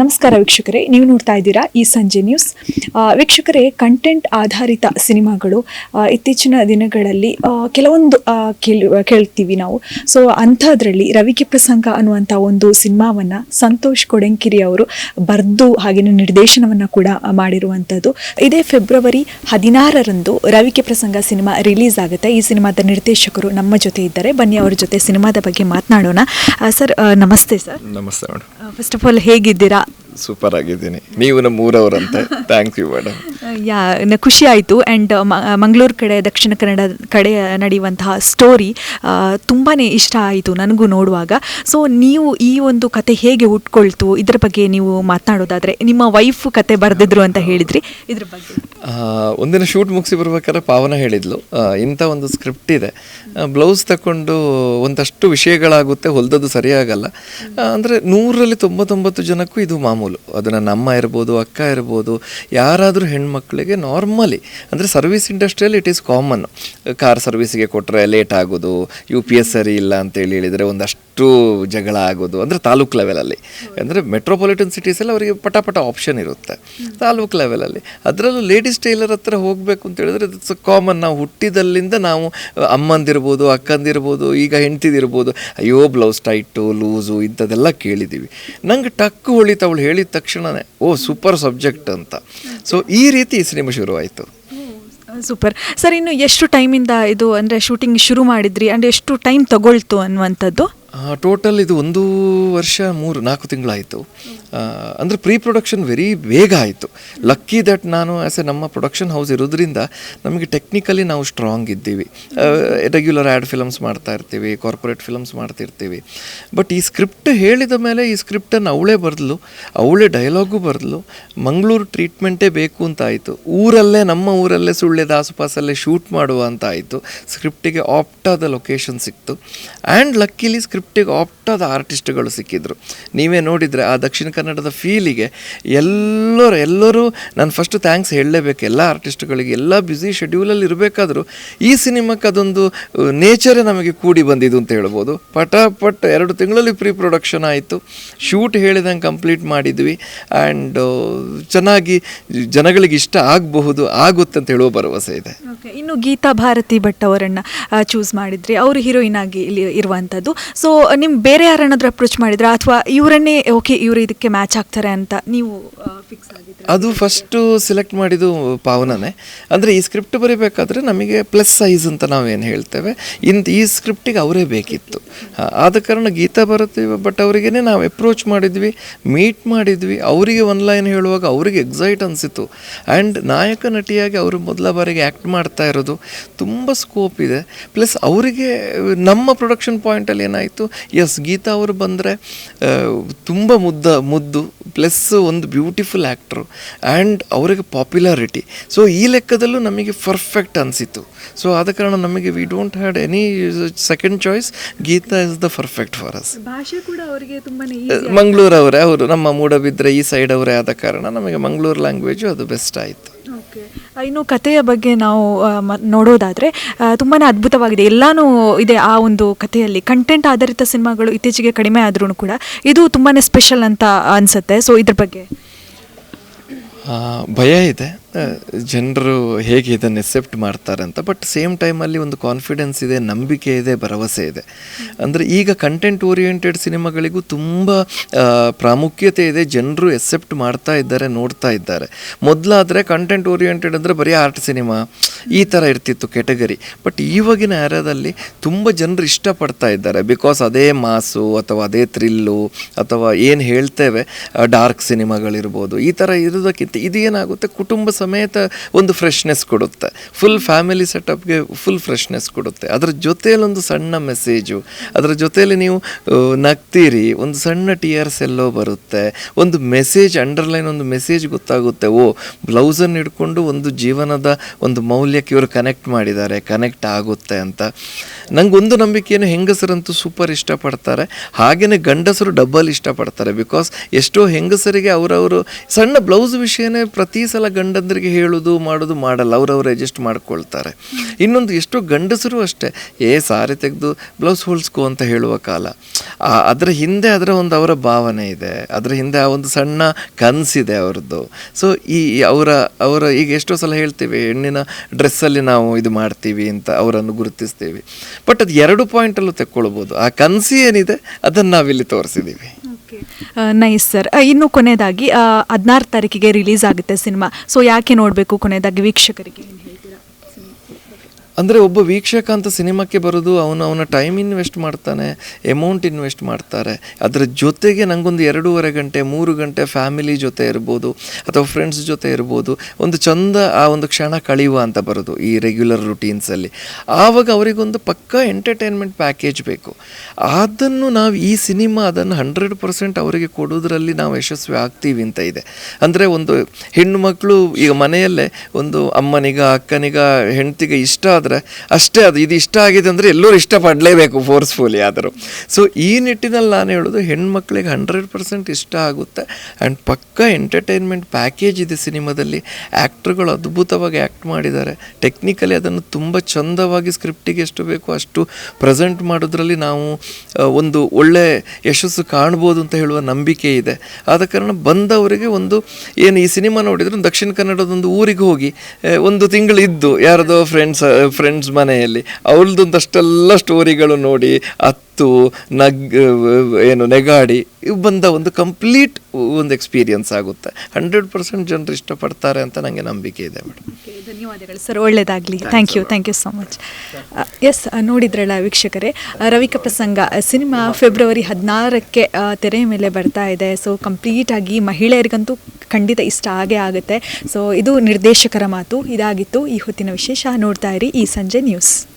ನಮಸ್ಕಾರ ವೀಕ್ಷಕರೇ, ನೀವು ನೋಡ್ತಾ ಇದ್ದೀರಾ ಈ ಸಂಜೆ ನ್ಯೂಸ್ ವೀಕ್ಷಕರೇ ಕಂಟೆಂಟ್ ಆಧಾರಿತ ಸಿನಿಮಾಗಳು ಇತ್ತೀಚಿನ ದಿನಗಳಲ್ಲಿ ಕೆಲವೊಂದು ಕೇಳಿ ಕೇಳು, ಕೇಳ್ತೀವಿ ನಾವು. ಸೊ ಅಂಥದ್ರಲ್ಲಿ ರವಿಕೆ ಪ್ರಸಂಗ ಅನ್ನುವಂಥ ಒಂದು ಸಿನಿಮಾವನ್ನು ಸಂತೋಷ್ ಕೊಡೆಂಕಿರಿ ಅವರು ಬರೆದು ಹಾಗೆಯೇ ನಿರ್ದೇಶನವನ್ನು ಕೂಡ ಮಾಡಿರುವಂಥದ್ದು. ಇದೇ ಫೆಬ್ರವರಿ ಹದಿನಾರರಂದು ರವಿಕೆ ಪ್ರಸಂಗ ಸಿನಿಮಾ ರಿಲೀಸ್ ಆಗುತ್ತೆ. ಈ ಸಿನಿಮಾದ ನಿರ್ದೇಶಕರು ನಮ್ಮ ಜೊತೆ ಇದ್ದಾರೆ. ಬನ್ನಿ ಅವರ ಜೊತೆ ಸಿನಿಮಾದ ಬಗ್ಗೆ ಮಾತನಾಡೋಣ. ಸರ್ ನಮಸ್ತೆ ಸರ್. ನಮಸ್ತೆ ಫಸ್ಟ್ ಆಫ್ ಆಲ್ ಹೇಗಿದ್ದೀರಾ? ಸೂಪರ್ ಆಗಿದ್ದೀನಿ. ನೀವು ನಮ್ಮ ಊರವರಂತೆ. ಥ್ಯಾಂಕ್ ಯು ಮೇಡಮ್ ಯಾ ನ- ಖುಷಿ ಆಯಿತು. ಆ್ಯಂಡ್ ಮಂಗಳೂರು ಕಡೆ ದಕ್ಷಿಣ ಕನ್ನಡ ಕಡೆ ನಡೆಯುವಂತಹ ಸ್ಟೋರಿ ತುಂಬಾ ಇಷ್ಟ ಆಯಿತು ನನಗೂ ನೋಡುವಾಗ. ಸೊ ನೀವು ಈ ಒಂದು ಕತೆ ಹೇಗೆ ಹುಟ್ಕೊಳ್ತು ಇದ್ರ ಬಗ್ಗೆ ನೀವು ಮಾತನಾಡೋದಾದರೆ ನಿಮ್ಮ ವೈಫ್ ಕತೆ ಬರೆದಿದ್ರು ಅಂತ ಹೇಳಿದ್ರಿ. ಇದ್ರ ಬಗ್ಗೆ. ಒಂದಿನ ಶೂಟ್ ಮುಗಿಸಿ ಬರ್ಬೇಕಾದ್ರೆ ಪಾವನ ಹೇಳಿದ್ಲು. ಇಂಥ ಒಂದು ಸ್ಕ್ರಿಪ್ಟ್ ಇದೆ. ಬ್ಲೌಸ್ ತಗೊಂಡು ಒಂದಷ್ಟು ವಿಷಯಗಳಾಗುತ್ತೆ ಹೊಲ್ದದ್ದು ಸರಿಯಾಗಲ್ಲ. ಅಂದರೆ ಅಂದ್ರೆ ನೂರರಲ್ಲಿ ತೊಂಬತ್ತೊಂಬತ್ತು ಜನಕ್ಕೂ ಇದು ಮಾಮೂಲು ಅದು ಅದನ್ನು ನಮ್ಮ ಇರ್ಬೋದು, ಅಕ್ಕ ಇರ್ಬೋದು, ಯಾರಾದರೂ ಹೆಣ್ಮಕ್ಳಿಗೆ ನಾರ್ಮಲಿ ಅಂದರೆ ಸರ್ವಿಸ್ ಇಂಡಸ್ಟ್ರಿಯಲ್ಲಿ ಇಟ್ ಈಸ್ ಕಾಮನ್ ಕಾರ್ ಸರ್ವಿಸಿಗೆ ಕೊಟ್ಟರೆ ಲೇಟ್ ಆಗೋದು ಯು ಪಿ ಎಸ್ ಸರಿ ಇಲ್ಲ ಅಂತೇಳಿ ಹೇಳಿದರೆ ಒಂದಷ್ಟು ಜಗಳ ಆಗೋದು, ಅಂದರೆ ತಾಲೂಕು ಲೆವೆಲಲ್ಲಿ ಅಂದರೆ ಮೆಟ್ರೋಪಾಲಿಟನ್ ಸಿಟೀಸಲ್ಲಿ ಅವರಿಗೆ ಪಟ ಪಟ ಆಪ್ಷನ್ ಇರುತ್ತೆ. ತಾಲೂಕು ಲೆವೆಲಲ್ಲಿ ಅದರಲ್ಲೂ ಲೇಡೀಸ್ ಟೈಲರ್ ಹತ್ರ ಹೋಗಬೇಕು ಅಂತ ಹೇಳಿದ್ರೆ ಇಟ್ಸ್ ಕಾಮನ್ ನಾವು ಹುಟ್ಟಿದಲ್ಲಿಂದ ನಾವು ಅಮ್ಮಂದಿರ್ಬೋದು, ಅಕ್ಕಂದಿರ್ಬೋದು, ಈಗ ಹೆಂಡ್ತಿದಿರ್ಬೋದು, ಅಯ್ಯೋ ಬ್ಲೌಸ್ ಟೈಟು ಲೂಸು ಇಂಥದ್ದೆಲ್ಲ ಕೇಳಿದ್ದೀವಿ ನಂಗೆ ಟಕ್ಕು ಹೊಳಿತು ಅವಳು ಹೇಳಿದ ತಕ್ಷಣವೇ ಓ, ಸೂಪರ್ ಸಬ್ಜೆಕ್ಟ್ ಅಂತ. ಸೊ ಈ ರೀತಿ ಸಿನಿಮಾ ಶುರುವಾಯಿತು. ಸೂಪರ್. ಸರ್, ಇನ್ನು ಎಷ್ಟು ಟೈಮಿಂದ ಇದು ಅಂದರೆ ಶೂಟಿಂಗ್ ಶುರು ಮಾಡಿದ್ರಿ? ಆ್ಯಂಡ್ ಎಷ್ಟು ಟೈಮ್ ತಗೊಳ್ತು ಅನ್ನುವಂಥದ್ದು? ಟೋಟಲ್ ಇದು ಒಂದು ವರ್ಷ, ಮೂರು, ನಾಲ್ಕು ತಿಂಗಳಾಯಿತು. ಅಂದರೆ ಪ್ರೀ ಪ್ರೊಡಕ್ಷನ್ ವೆರಿ ಬೇಗ ಆಯಿತು. ಲಕ್ಕಿ ದಟ್ ನಾನು ಆ್ಯಸ್ ಎ ನಮ್ಮ ಪ್ರೊಡಕ್ಷನ್ ಹೌಸ್ ಇರೋದ್ರಿಂದ ನಮಗೆ ಟೆಕ್ನಿಕಲಿ ನಾವು ಸ್ಟ್ರಾಂಗ್ ಇದ್ದೀವಿ. ರೆಗ್ಯುಲರ್ ಆ್ಯಡ್ ಫಿಲಮ್ಸ್ ಮಾಡ್ತಾ ಇರ್ತೀವಿ ಕಾರ್ಪೊರೇಟ್ ಫಿಲಮ್ಸ್ ಮಾಡ್ತಿರ್ತೀವಿ ಬಟ್ ಈ ಸ್ಕ್ರಿಪ್ಟ್ ಹೇಳಿದ ಮೇಲೆ ಈ ಸ್ಕ್ರಿಪ್ಟನ್ನು ಅವಳೇ ಬರೆದ್ಲು, ಅವಳೇ ಡೈಲಾಗು ಬರೆದ್ಲು, ಮಂಗಳೂರು ಟ್ರೀಟ್ಮೆಂಟೇ ಬೇಕು ಅಂತ ಆಯಿತು. ಊರಲ್ಲೇ, ನಮ್ಮ ಊರಲ್ಲೇ ಸುಳ್ಳ್ಯದ ಆಸುಪಾಸಲ್ಲೇ ಶೂಟ್ ಮಾಡುವ ಅಂತ ಆಯಿತು. ಸ್ಕ್ರಿಪ್ಟಿಗೆ ಆಪ್ಟಾದ ಲೊಕೇಶನ್ ಸಿಕ್ತು. ಆ್ಯಂಡ್ ಲಕ್ಕಿಲಿ ಸ್ಕ್ರಿಪ್ಟಿಗೆ ಆಪ್ಟಾದ ಆರ್ಟಿಸ್ಟ್ಗಳು ಸಿಕ್ಕಿದ್ರು. ನೀವೇ ನೋಡಿದರೆ ಆ ದಕ್ಷಿಣ ಕನ್ನಡದ ಫೀಲಿಗೆ ಎಲ್ಲರೂ ಎಲ್ಲರೂ ನಾನು ಫಸ್ಟ್ ಥ್ಯಾಂಕ್ಸ್ ಹೇಳಲೇಬೇಕು. ಎಲ್ಲ ಆರ್ಟಿಸ್ಟ್ಗಳಿಗೆ, ಎಲ್ಲ ಬ್ಯುಸಿ ಶೆಡ್ಯೂಲಲ್ಲಿ ಇರಬೇಕಾದ್ರೂ ಈ ಸಿನಿಮಾಕ್ಕೆ ಅದೊಂದು ನೇಚರೇ ನಮಗೆ ಕೂಡಿ ಬಂದಿದ್ದು ಅಂತ ಹೇಳ್ಬೋದು. ಪಟಾಪಟ್ ಎರಡು ತಿಂಗಳಲ್ಲಿ ಪ್ರೀ ಪ್ರೊಡಕ್ಷನ್ ಆಯಿತು. ಶೂಟ್ ಹೇಳಿದಂಗೆ ಕಂಪ್ಲೀಟ್ ಮಾಡಿದ್ವಿ. ಆ್ಯಂಡ್ ಚೆನ್ನಾಗಿ ಜನಗಳಿಗೆ ಇಷ್ಟ ಆಗಬಹುದು, ಆಗುತ್ತೆ ಅಂತ ಹೇಳುವ ಭರವಸೆ ಇದೆ. ಓಕೆ ಇನ್ನು ಗೀತಾ ಭಾರತಿ ಭಟ್ ಅವರನ್ನು ಚೂಸ್ ಮಾಡಿದ್ರಿ. ಅವರು ಹೀರೋಯಿನ್ ಆಗಿ ಇಲ್ಲಿ ಇರುವಂಥದ್ದು ಸೊ ನಿಮ್ಮ ಬೇರೆ ಯಾರನ್ನಾದ್ರೂ ಅಪ್ರೋಚ್ ಮಾಡಿದ್ರ? ಅಥವಾ ಇವರನ್ನೇ ಓಕೆ ಇವರು ಇದಕ್ಕೆ ಮ್ಯಾಚ್ ಆಗ್ತಾರೆ ಅಂತ ನೀವು ಫಿಕ್ಸ್ ಆಗಿದ್ರೆ ಅದು ಫಸ್ಟು ಸೆಲೆಕ್ಟ್ ಮಾಡಿದ್ದು ಪಾವನನೇ. ಅಂದರೆ ಈ ಸ್ಕ್ರಿಪ್ಟ್ ಬರೀಬೇಕಾದ್ರೆ ನಮಗೆ ಪ್ಲಸ್ ಸೈಜ್ ಅಂತ ನಾವೇನು ಹೇಳ್ತೇವೆ. ಇಂತ ಈ ಸ್ಕ್ರಿಪ್ಟಿಗೆ ಅವರೇ ಬೇಕಿತ್ತು. ಆದ ಕಾರಣ ಗೀತಾ ಭಾರತಿ ಬಟ್ ಅವರಿಗೇ ನಾವು ಅಪ್ರೋಚ್ ಮಾಡಿದ್ವಿ ಮೀಟ್ ಮಾಡಿದ್ವಿ. ಅವರಿಗೆ ಒನ್ ಲೈನ್ ಹೇಳುವಾಗ ಅವರಿಗೆ ಎಕ್ಸೈಟ್ ಅನಿಸಿತು ಆ್ಯಂಡ್ ನಾಯಕ ನಟಿಯಾಗಿ ಅವರು ಮೊದಲ ಬಾರಿಗೆ ಆ್ಯಕ್ಟ್ ಮಾಡ್ತಾ ಇರೋದು ತುಂಬ ಸ್ಕೋಪ್ ಇದೆ. ಪ್ಲಸ್ ಅವರಿಗೆ ನಮ್ಮ ಪ್ರೊಡಕ್ಷನ್ ಪಾಯಿಂಟಲ್ಲಿ ಏನಾಯಿತು ಎಸ್ ಗೀತಾ ಅವರು ಬಂದರೆ ತುಂಬ ಮುದ್ದ ಮುದ್ದು ಪ್ಲಸ್ ಒಂದು ಬ್ಯೂಟಿಫುಲ್ ಆ್ಯಕ್ಟ್ರು ಆ್ಯಂಡ್ ಅವರಿಗೆ ಪಾಪ್ಯುಲಾರಿಟಿ ಸೊ ಈ ಲೆಕ್ಕದಲ್ಲೂ ನಮಗೆ ಪರ್ಫೆಕ್ಟ್ ಅನಿಸಿತು ಸೊ ಆದ ಕಾರಣ ನಮಗೆ we don't had any second choice Geetha is the perfect for us ಭಾಷೆ ಕೂಡ ಅವರಿಗೆ ತುಂಬಾ ಮಂಗಳೂರು ಅವರೇ ಅವರು ನಮ್ಮ ಮೂಡಬಿದ್ರೆ ಈ ಸೈಡ್ ಅವರೇ ಆದ ಕಾರಣ ನಮಗೆ ಮಂಗಳೂರು ಲ್ಯಾಂಗ್ವೇಜು ಅದು ಬೆಸ್ಟ್ ಆಯಿತು. ಓಕೆ ಇನ್ನು ಕಥೆಯ ಬಗ್ಗೆ ನಾವು ನೋಡೋದಾದರೆ ತುಂಬಾನೇ ಅದ್ಭುತವಾಗಿದೆ. ಎಲ್ಲಾನು ಇದೆ ಆ ಒಂದು ಕಥೆಯಲ್ಲಿ. ಕಂಟೆಂಟ್ ಆಧಾರಿತ ಸಿನಿಮಾಗಳು ಇತ್ತೀಚೆಗೆ ಕಡಿಮೆ ಆದ್ರೂ ಕೂಡ ಇದು ತುಂಬಾ ಸ್ಪೆಷಲ್ ಅಂತ ಅನ್ಸುತ್ತೆ. ಸೊ ಇದ್ರ ಬಗ್ಗೆ? ಭಯ ಇದೆ. ಜನರು ಹೇಗೆ ಇದನ್ನು ಎಕ್ಸೆಪ್ಟ್ ಮಾಡ್ತಾರೆ ಅಂತ ಬಟ್ ಸೇಮ್ ಟೈಮಲ್ಲಿ ಒಂದು ಕಾನ್ಫಿಡೆನ್ಸ್ ಇದೆ, ನಂಬಿಕೆ ಇದೆ, ಭರವಸೆ ಇದೆ. ಅಂದರೆ ಈಗ ಕಂಟೆಂಟ್ ಓರಿಯೆಂಟೆಡ್ ಸಿನಿಮಾಗಳಿಗೂ ತುಂಬ ಪ್ರಾಮುಖ್ಯತೆ ಇದೆ. ಜನರು ಎಕ್ಸೆಪ್ಟ್ ಮಾಡ್ತಾ ಇದ್ದಾರೆ, ನೋಡ್ತಾ ಇದ್ದಾರೆ. ಮೊದಲಾದರೆ ಕಂಟೆಂಟ್ ಓರಿಯೆಂಟೆಡ್ ಅಂದರೆ ಬರೀ ಆರ್ಟ್ ಸಿನಿಮಾ. ಈ ಥರ ಇರ್ತಿತ್ತು ಕೆಟಗರಿ ಬಟ್ ಇವಾಗಿನ ಏರಿಯಾದಲ್ಲಿ ತುಂಬ ಜನರು ಇಷ್ಟಪಡ್ತಾ ಇದ್ದಾರೆ. ಬಿಕಾಸ್ ಅದೇ ಮಾಸು ಅಥವಾ ಅದೇ ಥ್ರಿಲ್ಲು ಅಥವಾ ಏನು ಹೇಳ್ತೇವೆ ಡಾರ್ಕ್ ಸಿನಿಮಾಗಳಿರ್ಬೋದು ಈ ಥರ ಇರೋದಕ್ಕಿಂತ ಇದು ಏನಾಗುತ್ತೆ, ಕುಟುಂಬ ಸಮೇತ ಒಂದು ಫ್ರೆಶ್ನೆಸ್ ಕೊಡುತ್ತೆ. ಫುಲ್ ಫ್ಯಾಮಿಲಿ ಸೆಟಪ್ಗೆ ಫುಲ್ ಫ್ರೆಶ್ನೆಸ್ ಕೊಡುತ್ತೆ. ಅದರ ಜೊತೆಯಲ್ಲಿ ಒಂದು ಸಣ್ಣ ಮೆಸೇಜು ಅದರ ಜೊತೆಯಲ್ಲಿ ನೀವು ನಗ್ತೀರಿ, ಒಂದು ಸಣ್ಣ ಟಿಯರ್ಸ್ ಎಲ್ಲೋ ಬರುತ್ತೆ. ಒಂದು ಮೆಸೇಜ್ ಅಂಡರ್ಲೈನ್ ಒಂದು ಮೆಸೇಜ್ ಗೊತ್ತಾಗುತ್ತೆ. ಓ ಬ್ಲೌಸನ್ನು ಹಿಡ್ಕೊಂಡು ಒಂದು ಜೀವನದ ಒಂದು ಮೌಲ್ಯಕ್ಕೆ ಇವರು ಕನೆಕ್ಟ್ ಮಾಡಿದ್ದಾರೆ ಕನೆಕ್ಟ್ ಆಗುತ್ತೆ ಅಂತ. ನಂಗೊಂದು ನಂಬಿಕೆಯನ್ನು ಹೆಂಗಸರಂತೂ ಸೂಪರ್ ಇಷ್ಟಪಡ್ತಾರೆ. ಹಾಗೆಯೇ ಗಂಡಸರು ಡಬ್ಬಲ್ ಇಷ್ಟಪಡ್ತಾರೆ ಬಿಕಾಸ್ ಎಷ್ಟೋ ಹೆಂಗಸರಿಗೆ ಅವರವರು ಸಣ್ಣ ಬ್ಲೌಸ್ ವಿಷಯನೇ ಪ್ರತಿ ಸಲ ಗಂಡಂದರಿಗೆ ಹೇಳೋದು, ಮಾಡೋದು ಮಾಡಲ್ಲ, ಅವರವರು ಅಡ್ಜಸ್ಟ್ ಮಾಡ್ಕೊಳ್ತಾರೆ. ಇನ್ನೊಂದು ಎಷ್ಟೋ ಗಂಡಸರು ಅಷ್ಟೇ, ಏ, ಸಾರಿ ತೆಗೆದು ಬ್ಲೌಸ್ ಹೊಲ್ಸ್ಕೊ ಅಂತ ಹೇಳುವ ಕಾಲ. ಅದರ ಹಿಂದೆ ಅದರ ಒಂದು ಅವರ ಭಾವನೆ ಇದೆ, ಅದರ ಹಿಂದೆ ಆ ಒಂದು ಸಣ್ಣ ಕನಸಿದೆ ಅವ್ರದ್ದು. ಸೊ ಈ ಅವರ ಅವರ, ಈಗ ಎಷ್ಟೋ ಸಲ ಹೇಳ್ತೀವಿ, ಹೆಣ್ಣಿನ ಡ್ರೆಸ್ಸಲ್ಲಿ ನಾವು ಇದು ಮಾಡ್ತೀವಿ ಅಂತ ಅವರನ್ನು ಗುರುತಿಸ್ತೀವಿ. ಬಟ್ ಅದು ಎರಡು ಪಾಯಿಂಟಲ್ಲೂ ತೆಕ್ಕೊಳ್ಬೋದು. ಆ ಕನಸು ಏನಿದೆ, ಅದನ್ನು ನಾವಿಲ್ಲಿ ತೋರಿಸಿದ್ದೀವಿ. ನೈಸ್ ಸರ್ ಇನ್ನು ಕೊನೆಯದಾಗಿ ಹದಿನಾರು ತಾರೀಕಿಗೆ ರಿಲೀಸ್ ಆಗುತ್ತೆ ಸಿನಿಮಾ. ಸೊ ಯಾಕೆ ನೋಡಬೇಕು ಕೊನೆಯದಾಗಿ ವೀಕ್ಷಕರಿಗೆ? ಅಂದರೆ ಒಬ್ಬ ವೀಕ್ಷಕ ಅಂತ ಸಿನಿಮಾಕ್ಕೆ ಬರೋದು ಅವನು ಅವನ ಟೈಮ್ ಇನ್ವೆಸ್ಟ್ ಮಾಡ್ತಾನೆ ಅಮೌಂಟ್ ಇನ್ವೆಸ್ಟ್ ಮಾಡ್ತಾರೆ. ಅದರ ಜೊತೆಗೆ ನನಗೊಂದು ಎರಡೂವರೆ ಗಂಟೆ, ಮೂರು ಗಂಟೆ ಫ್ಯಾಮಿಲಿ ಜೊತೆ ಇರ್ಬೋದು ಅಥವಾ ಫ್ರೆಂಡ್ಸ್ ಜೊತೆ ಇರ್ಬೋದು, ಒಂದು ಚಂದ ಆ ಒಂದು ಕ್ಷಣ ಕಳೆಯುವ ಅಂತ ಬರೋದು ಈ ರೆಗ್ಯುಲರ್ ರುಟೀನ್ಸಲ್ಲಿ ಆವಾಗ ಅವರಿಗೊಂದು ಪಕ್ಕ ಎಂಟರ್ಟೈನ್ಮೆಂಟ್ ಪ್ಯಾಕೇಜ್ ಬೇಕು. ಅದನ್ನು ನಾವು ಈ ಸಿನಿಮಾ ಅದನ್ನು ಹಂಡ್ರೆಡ್ ಪರ್ಸೆಂಟ್ ಅವರಿಗೆ ಕೊಡೋದ್ರಲ್ಲಿ ನಾವು ಯಶಸ್ವಿ ಆಗ್ತೀವಿ ಅಂತ ಇದೆ. ಅಂದರೆ ಒಂದು ಹೆಣ್ಣು ಮಕ್ಕಳು ಈಗ ಮನೆಯಲ್ಲೇ ಒಂದು ಅಮ್ಮನಿಗ, ಅಕ್ಕನಿಗ, ಹೆಂಡತಿಗೆ ಇಷ್ಟ ಆದರೆ ಅಷ್ಟೇ ಅದು, ಇದು ಇಷ್ಟ ಆಗಿದೆ ಅಂದರೆ ಎಲ್ಲರೂ ಇಷ್ಟಪಡಲೇಬೇಕು ಫೋರ್ಸ್ಫುಲಿ ಆದರೂ. ಸೊ ಈ ನಿಟ್ಟಿನಲ್ಲಿ ನಾನು ಹೇಳೋದು ಹೆಣ್ಮಕ್ಳಿಗೆ ಹಂಡ್ರೆಡ್ ಪರ್ಸೆಂಟ್ ಇಷ್ಟ ಆಗುತ್ತೆ ಆ್ಯಂಡ್ ಪಕ್ಕ ಎಂಟರ್ಟೈನ್ಮೆಂಟ್ ಪ್ಯಾಕೇಜ್ ಇದೆ ಸಿನಿಮಾದಲ್ಲಿ. ಆ್ಯಕ್ಟ್ರುಗಳು ಅದ್ಭುತವಾಗಿ ಆ್ಯಕ್ಟ್ ಮಾಡಿದ್ದಾರೆ. ಟೆಕ್ನಿಕಲಿ ಅದನ್ನು ತುಂಬ ಚಂದವಾಗಿ ಸ್ಕ್ರಿಪ್ಟಿಗೆ ಎಷ್ಟು ಬೇಕೋ ಅಷ್ಟು ಪ್ರೆಸೆಂಟ್ ಮಾಡೋದ್ರಲ್ಲಿ ನಾವು ಒಂದು ಒಳ್ಳೆ ಯಶಸ್ಸು ಕಾಣ್ಬೋದು ಅಂತ ಹೇಳುವ ನಂಬಿಕೆ ಇದೆ. ಆದ ಕಾರಣ ಬಂದವರಿಗೆ ಒಂದು, ಏನು ಈ ಸಿನಿಮಾ ನೋಡಿದ್ರೆ ದಕ್ಷಿಣ ಕನ್ನಡದೊಂದು ಊರಿಗೆ ಹೋಗಿ ಒಂದು ತಿಂಗಳು ಇದ್ದು ಯಾರದೋ ಫ್ರೆಂಡ್ಸ್ ಫ್ರೆಂಡ್ಸ್ ಮನೆಯಲ್ಲಿ. ಅವಳದೊಂದಷ್ಟೆಲ್ಲ ಸ್ಟೋರಿಗಳು ನೋಡಿ ಅತ್ತು ನಗ್ ಏನು ನೆಗಾಡಿ ಇವು ಬಂದ ಒಂದು ಕಂಪ್ಲೀಟ್ ಒಂದು ಎಕ್ಸ್ಪೀರಿಯನ್ಸ್ ಆಗುತ್ತೆ. ಹಂಡ್ರೆಡ್ ಪರ್ಸೆಂಟ್ ಜನರು ಇಷ್ಟಪಡ್ತಾರೆ ಅಂತ ನನಗೆ ನಂಬಿಕೆ ಇದೆ ಮೇಡಮ್ ಧನ್ಯವಾದಗಳು. ಸರ್ ಒಳ್ಳೆಯದಾಗಲಿ thank you thank you so much yes ನೋಡಿದ್ರಲ್ಲ ವೀಕ್ಷಕರೇ ಆ, ರವಿಕ ಪ್ರಸಂಗ ಸಿನಿಮಾ ಫೆಬ್ರವರಿ ಹದಿನಾರಕ್ಕೆ ತೆರೆ ಮೇಲೆ ಬರ್ತಾ ಇದೆ. ಸೊ ಕಂಪ್ಲೀಟಾಗಿ ಮಹಿಳೆಯರಿಗಂತೂ ಖಂಡಿತ ಇಷ್ಟ ಆಗೇ ಆಗುತ್ತೆ. ಸೊ ಇದು ನಿರ್ದೇಶಕರ ಮಾತು. ಇದಾಗಿತ್ತು ಈ ಹೊತ್ತಿನ ವಿಶೇಷ. ನೋಡ್ತಾ ಇರಿ ಈ ಸಂಜೆ ನ್ಯೂಸ್